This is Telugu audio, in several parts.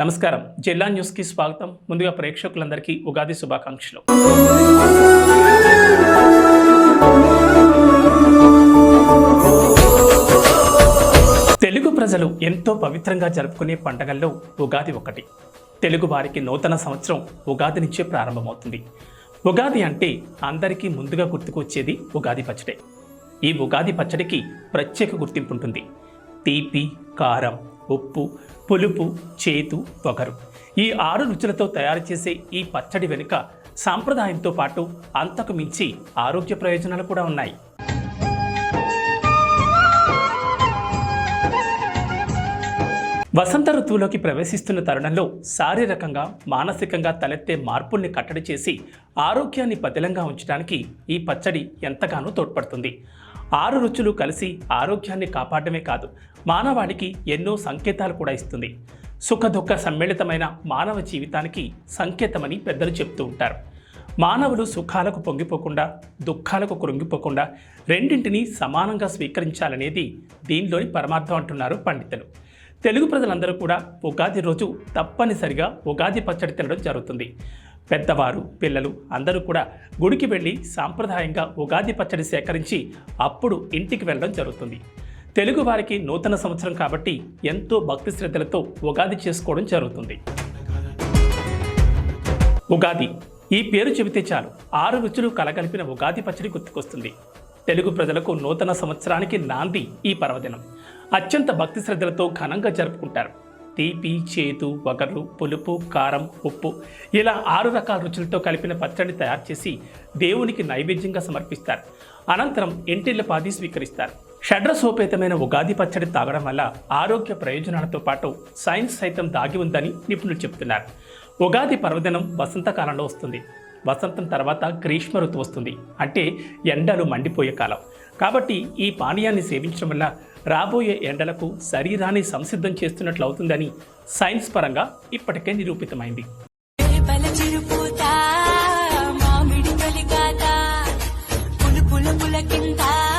నమస్కారం. జిల్లా న్యూస్కి స్వాగతం. ముందుగా ప్రేక్షకులందరికీ ఉగాది శుభాకాంక్షలు. తెలుగు ప్రజలు ఎంతో పవిత్రంగా జరుపుకునే పండగల్లో ఉగాది ఒకటి. తెలుగు వారికి నూతన సంవత్సరం ఉగాది నుంచే ప్రారంభమవుతుంది. ఉగాది అంటే అందరికీ ముందుగా గుర్తుకొచ్చేది ఉగాది పచ్చడే. ఈ ఉగాది పచ్చడికి ప్రత్యేక గుర్తింపు ఉంటుంది. తీపి కారం ఉప్పు పులుపు చేదు పొగరు ఈ ఆరు రుచులతో తయారు చేసే ఈ పచ్చడి వెనుక సాంప్రదాయంతో పాటు అంతకు మించి ఆరోగ్య ప్రయోజనాలు కూడా ఉన్నాయి. వసంత ఋతువులోకి ప్రవేశిస్తున్న తరుణంలో శారీరకంగా మానసికంగా తలెత్తే మార్పుల్ని కట్టడి చేసి ఆరోగ్యాన్ని పదిలంగా ఉంచడానికి ఈ పచ్చడి ఎంతగానో తోడ్పడుతుంది. ఆరు రుచులు కలిసి ఆరోగ్యాన్ని కాపాడమే కాదు మానవాడికి ఎన్నో సంకేతాలు కూడా ఇస్తుంది. సుఖ దుఃఖ సమ్మిళితమైన మానవ జీవితానికి సంకేతమని పెద్దలు చెప్తూ ఉంటారు. మానవులు సుఖాలకు పొంగిపోకుండా దుఃఖాలకు కృంగిపోకుండా రెండింటినీ సమానంగా స్వీకరించాలనేది దీనిలోని పరమార్థం అంటున్నారు పండితులు. తెలుగు ప్రజలందరూ కూడా ఉగాది రోజు తప్పనిసరిగా ఉగాది పచ్చడి తినడం జరుగుతుంది. పెద్దవారు పిల్లలు అందరూ కూడా గుడికి వెళ్ళి సాంప్రదాయంగా ఉగాది పచ్చడి సేకరించి అప్పుడు ఇంటికి వెళ్ళడం జరుగుతుంది. తెలుగు వారికి నూతన సంవత్సరం కాబట్టి ఎంతో భక్తి శ్రద్ధలతో ఉగాది చేసుకోవడం జరుగుతుంది. ఉగాది. ఈ పేరు చెబితే చాలు ఆరు రుచులు కలగలిపిన ఉగాది పచ్చడి గుర్తుకొస్తుంది. తెలుగు ప్రజలకు నూతన సంవత్సరానికి నాంది ఈ పర్వదినం. అత్యంత భక్తి శ్రద్ధలతో ఘనంగా జరుపుకుంటారు. తీపి చేదు వగరు పులుపు కారం ఉప్పు ఇలా ఆరు రకాల రుచులతో కలిపిన పచ్చడిని తయారు చేసి దేవునికి నైవేద్యంగా సమర్పిస్తారు. అనంతరం ఇంటిళ్ళపాది స్వీకరిస్తారు. షడ్రసోపేతమైన ఉగాది పచ్చడి తాగడం వల్ల ఆరోగ్య ప్రయోజనాలతో పాటు సైన్స్ సైతం దాగి ఉందని నిపుణులు చెబుతున్నారు. ఉగాది పర్వదినం వసంతకాలంలో వస్తుంది. వసంతం తర్వాత గ్రీష్మ ఋతువు వస్తుంది. అంటే ఎండలు మండిపోయే కాలం. కాబట్టి ఈ పానీయాన్ని సేవించడం వల్ల రాబోయే ఎండలకు శరీరాన్ని సంసిద్ధం చేస్తున్నట్లు అవుతుందని సైన్స్ పరంగా ఇప్పటికే నిరూపితమైంది.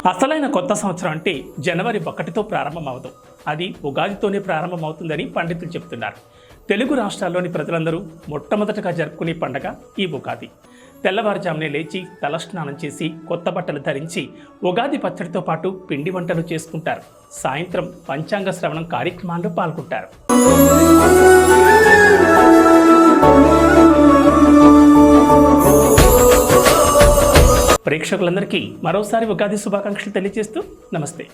అసలైన కొత్త సంవత్సరం అంటే జనవరి ఒకటితో ప్రారంభమవదు. అది ఉగాదితోనే ప్రారంభమవుతుందని పండితులు చెప్తున్నారు. తెలుగు రాష్ట్రాల్లోని ప్రజలందరూ మొట్టమొదటగా జరుపుకునే పండగ ఈ ఉగాది. తెల్లవారుజామునే లేచి తలస్నానం చేసి కొత్త బట్టలు ధరించి ఉగాది పచ్చడితో పాటు పిండి వంటలు చేసుకుంటారు. సాయంత్రం పంచాంగ శ్రవణం కార్యక్రమాల్లో పాల్గొంటారు. ప్రేక్షకులందరికీ మరోసారి ఉగాది శుభాకాంక్షలు తెలియజేస్తూ నమస్తే.